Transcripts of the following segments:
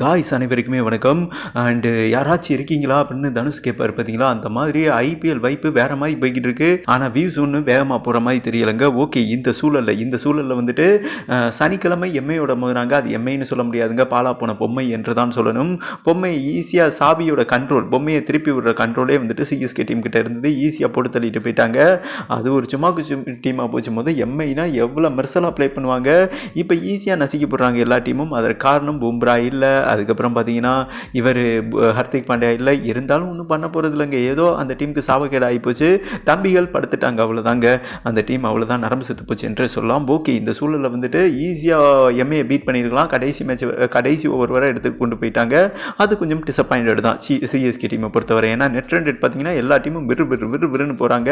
Guys அனைவருக்குமே வணக்கம். And uh, யாராச்சும் இருக்கீங்களா அப்படின்னு தனுஷ் கேட்பார் பார்த்தீங்களா அந்த மாதிரி ஐபிஎல் வைப்பு வேற மாதிரி போய்கிட்டு இருக்கு. ஆனால் வியூஸ் ஒன்று வேகமாக போகிற மாதிரி தெரியலைங்க. ஓகே இந்த சூழலில் இந்த சூழலில் வந்துட்டு uh, சனிக்கிழமை எம்ஐயோட மோதுறாங்க அது எம்ஐன்னு சொல்ல முடியாதுங்க. பாலா போன பொம்மை என்று தான் சொல்லணும். பொம்மை ஈஸியாக சாபியோட கண்ட்ரோல் பொம்மையை திருப்பி விடுற கண்ட்ரோலே வந்துட்டு சிஎஸ்கே டீம் கிட்ட இருந்தது. ஈஸியாக போட்டு தள்ளிட்டு போயிட்டாங்க. அது ஒரு சும்மா டீமாக போச்சு. போது எம்ஐனா எவ்வளோ மெர்சலாக ப்ளே பண்ணுவாங்க. இப்போ ஈஸியாக நசுக்கி போடுறாங்க எல்லா டீமும் அதற்கு காரணம் பும்ரா இல்லை. அதுக்கப்புறம் பார்த்தீங்கன்னா இவர் ஹர்திக் பாண்டியா இல்லை இருந்தாலும் ஒன்றும் பண்ண போகிறது இல்லைங்க ஏதோ அந்த டீமுக்கு சாவக்கேடு ஆகிப்போச்சு தம்பிகள் படுத்துட்டாங்க அவ்வளோதாங்க அந்த டீம் அவ்வளோதான் நரம்பு செத்து போச்சு என்று சொல்லலாம் ஓகே இந்த சூழலில் வந்துட்டு ஈஸியாக எம்ஏ பீட் பண்ணியிருக்கலாம். கடைசி மேட்ச் கடைசி ஓவர் வரை எடுத்து கொண்டு போயிட்டாங்க. அது கொஞ்சம் டிசப்பாயிண்டட் தான். சி சிஎஸ்கே டீமை பொறுத்தவரை. ஏன்னா நெட் ரன் பார்த்தீங்கன்னா எல்லா டீமும் விரு விறு விறு விருன்னு போகிறாங்க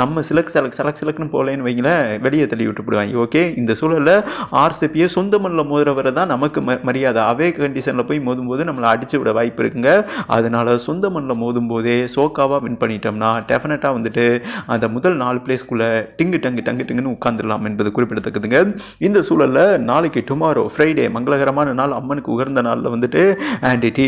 நம்ம சிலக் செலக் செலக் செலக்னு போகலன்னு வைங்களேன் வெளியே தள்ளி விட்டு போடுவாங்க. ஓகே இந்த சூழலில் ஆர்சிபியை சொந்த மண்ணில் மோதுறவரை தான் நமக்கு ம மரியாதை. அவே கண்டிஷன் கண்டிஷனில் போய் மோதும்போது நம்மளை அடித்து விட வாய்ப்பு இருக்குங்க. அதனால் சொந்த மண்ணில் மோதும் போதே சோக்காவாக வின் பண்ணிட்டோம்னா டெஃபினட்டாக வந்துட்டு அந்த முதல் நாலு பிளேஸ்க்குள்ளே டிங்கு டங்கு டங்கு டங்குன்னு உட்காந்துடலாம் என்பது குறிப்பிடத்தக்கதுங்க. இந்த சூழலில் நாளைக்கு டுமாரோ ஃப்ரைடே மங்களகரமான நாள் அம்மனுக்கு உகந்த நாளில் வந்துட்டு அண்ட் டி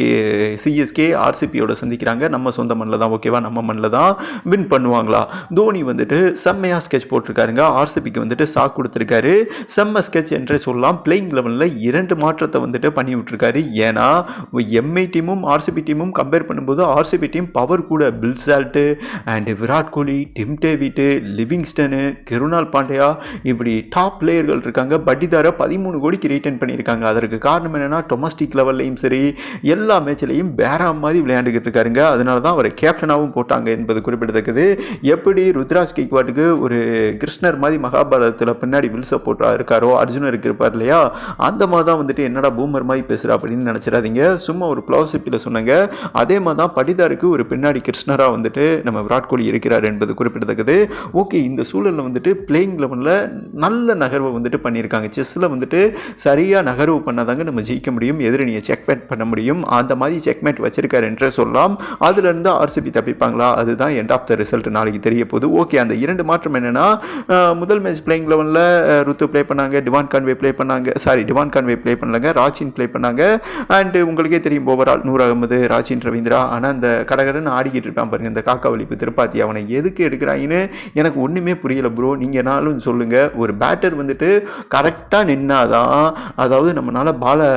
சிஎஸ்கே ஆர்சிபியோட சந்திக்கிறாங்க. நம்ம சொந்த மண்ணில் தான் ஓகேவா நம்ம மண்ணில் தான் வின் பண்ணுவாங்களா? தோனி வந்துட்டு செம்மையாக ஸ்கெட்ச் போட்டிருக்காருங்க. ஆர்சிபிக்கு வந்துட்டு சாக் கொடுத்துருக்காரு. செம்ம ஸ்கெட்ச் என்றே சொல்லலாம். பிளேயிங் லெவலில் இரண்டு மாற்றத்தை வந்துட்டு பண்ணி விட்டுருக்காரு ஏன்னா எம்ஐ டீமும் ஆர்சிபி டீமும் கம்பேர் பண்ணும்போது ஆர்சிபி டீம் பவர் கூட. Phil Salt and Virat Kohli Tim David Livingstone Krunal Pandya இப்படி டாப் பிளேயர்கள் இருக்காங்க. பட்டிதாரை பதிமூணு கோடிக்கு ரீட்டன் பண்ணியிருக்காங்க. அதற்கு காரணம் என்னென்னா டொமஸ்டிக் லெவல்லையும் சரி எல்லா மேட்ச்லையும் பேரா மாதிரி விளையாண்டுக்கிட்டு இருக்காருங்க. அதனால தான் அவரை கேப்டனாகவும் போட்டாங்க என்பது குறிப்பிடத்தக்கது. எப்படி ருத்ராஜ் கேக்வாட்டுக்கு ஒரு கிருஷ்ணர் மாதிரி மகாபாரதத்தில் பின்னாடி வில்ச போட்டா இருக்காரோ அர்ஜுனர் இருப்பார் இல்லையா? அந்த மாதிரி தான் வந்துட்டு என்னடா பூமர் மாதிரி பேசுகிறா அப்படின்னு நினச்சிடாதீங்க. சும்மா ஒரு பிலாசபியில் சொன்னாங்க. அதே மாதிரி தான் படிதாருக்கு ஒரு பின்னாடி கிருஷ்ணராக வந்துட்டு நம்ம விராட் கோலி இருக்கிறார் என்பது குறிப்பிடத்தக்கது. ஓகே இந்த சூழலில் வந்துட்டு பிளேயிங் லெவனில் நல்ல நகர்வை வந்துட்டு பண்ணியிருக்காங்க. செஸ்ஸில் வந்துட்டு சரியாக நகர்வு பண்ணாதாங்க நம்ம ஜெயிக்க முடியும். எதிரணியை செக்மேட் பண்ண முடியும். அந்த மாதிரி செக்மேட் வச்சிருக்காரு என்றே சொல்லலாம். அதுலேருந்து ஆர்சிபி தப்பிப்பாங்களா? அதுதான் எண்ட் ஆஃப் த ரிசல்ட் நாளைக்கு தெரிய போகுது. ஓகே அந்த இரண்டு மாற்றம் என்னன்னா முதல் மேட்ச் பிளேயிங் லெவனில் ருத்து ப்ளே பண்ணாங்க. டிவான் கான்வே ப்ளே பண்ணாங்க. சாரி டிவான் கான்வே ப்ளே பண்ணலங்க. ராச்சின் ப்ளே பண்ணாங்க. அண்டு உங்களுக்கே தெரியும் ஓவரால் நூர் அகமது ராஜின் ரவீந்திரா ஆனால் அந்த கடகடன்னு ஆடிக்கிட்டு இருப்பான் பாருங்க இந்த காக்கா வலிப்பு திருப்பாத்தி. அவனை எதுக்கு எடுக்கிறாங்கன்னு எனக்கு ஒன்றுமே புரியல ப்ரோ நீங்கள்னாலும் சொல்லுங்கள் ஒரு பேட்டர் வந்துட்டு கரெக்டாக நின்னாதான் அதாவது நம்மளால் பாலை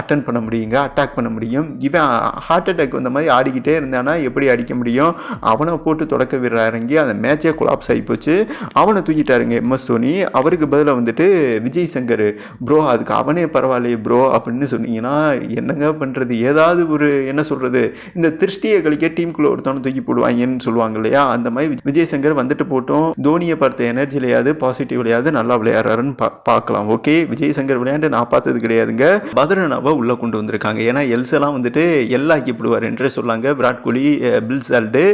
அட்டன் பண்ண முடியுங்க அட்டாக் பண்ண முடியும். இவன் ஹார்ட் அட்டாக் வந்த மாதிரி ஆடிக்கிட்டே இருந்தானா எப்படி அடிக்க முடியும்? அவனை போட்டு தொடக்க வீரர் இறங்கி அந்த மேட்சே கொலாப்ஸ் ஆகி போச்சு. அவனை தூக்கிட்டாருங்க எம்எஸ் தோனி. அவருக்கு பதிலாக வந்துட்டு விஜய் சங்கர் ப்ரோ அதுக்கு அவனே பரவாயில்லையே ப்ரோ அப்படின்னு சொன்னீங்கன்னா என்னங்க பண்ணுறது ஏதாவது ஒரு என்ன சொல்கிறது இந்த திருஷ்டியை கழிக்க டீமுக்குள்ளே ஒருத்தவனை தூக்கி போடுவாங்கன்னு சொல்லுவாங்க இல்லையா? அந்த மாதிரி விஜய் சங்கர் வந்துட்டு போட்டோம் தோனியை பார்த்த எனர்ஜிலையாவது பாசிட்டிவ்லையாவது நல்லா விளையாடுறாருன்னு பா பார்க்கலாம். ஓகே விஜய் சங்கர் விளையாண்டு நான் பார்த்தது கிடையாதுங்க. பத்ரனாவை உள்ளே கொண்டு வந்திருக்காங்க. ஏன்னா எல்ஸெல்லாம் வந்துட்டு எல்லாக்கி போடுவார் என்றே சொல்லாங்க. விராட் கோலி பில் சால்ட்டு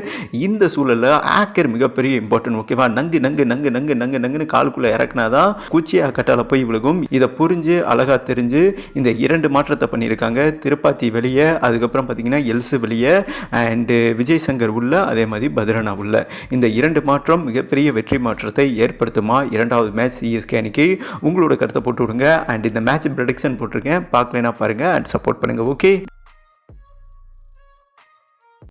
இந்த சூழலில் ஆக்கர் மிகப்பெரிய இம்பார்ட்டன்ட் ஓகேவா நங்கு நங்கு நங்கு நங்கு நங்கு நங்குன்னு காலுக்குள்ளே இறக்குனாதான் குச்சியாக கட்டால போய் விழுகும். இதை புரிஞ்சு அழகாக தெரிஞ்சு இந்த இரண்டு மாற்றத்தை பண்ணியிருக்காங்க. திருப்பாத்தி வெளியே அதுக்கப்புறம் பார்த்தீங்கன்னா எல்சு வெளியே அண்டு விஜய் சங்கர் உள்ள அதே மாதிரி பத்ரனா உள்ள. இந்த இரண்டு மாற்றம் மிகப்பெரிய வெற்றி மாற்றத்தை ஏற்படுத்துமா? இரண்டாவது மேட்ச் சிஎஸ்கே அன்னைக்கு உங்களோட கருத்தை போட்டு விடுங்க. அண்ட் இந்த மேட்ச் ப்ரடிக்ஷன் போட்டிருக்கேன். பார்க்கலைன்னா பாருங்கள் அண்ட் சப்போர்ட் பண்ணுங்கள் ஓகே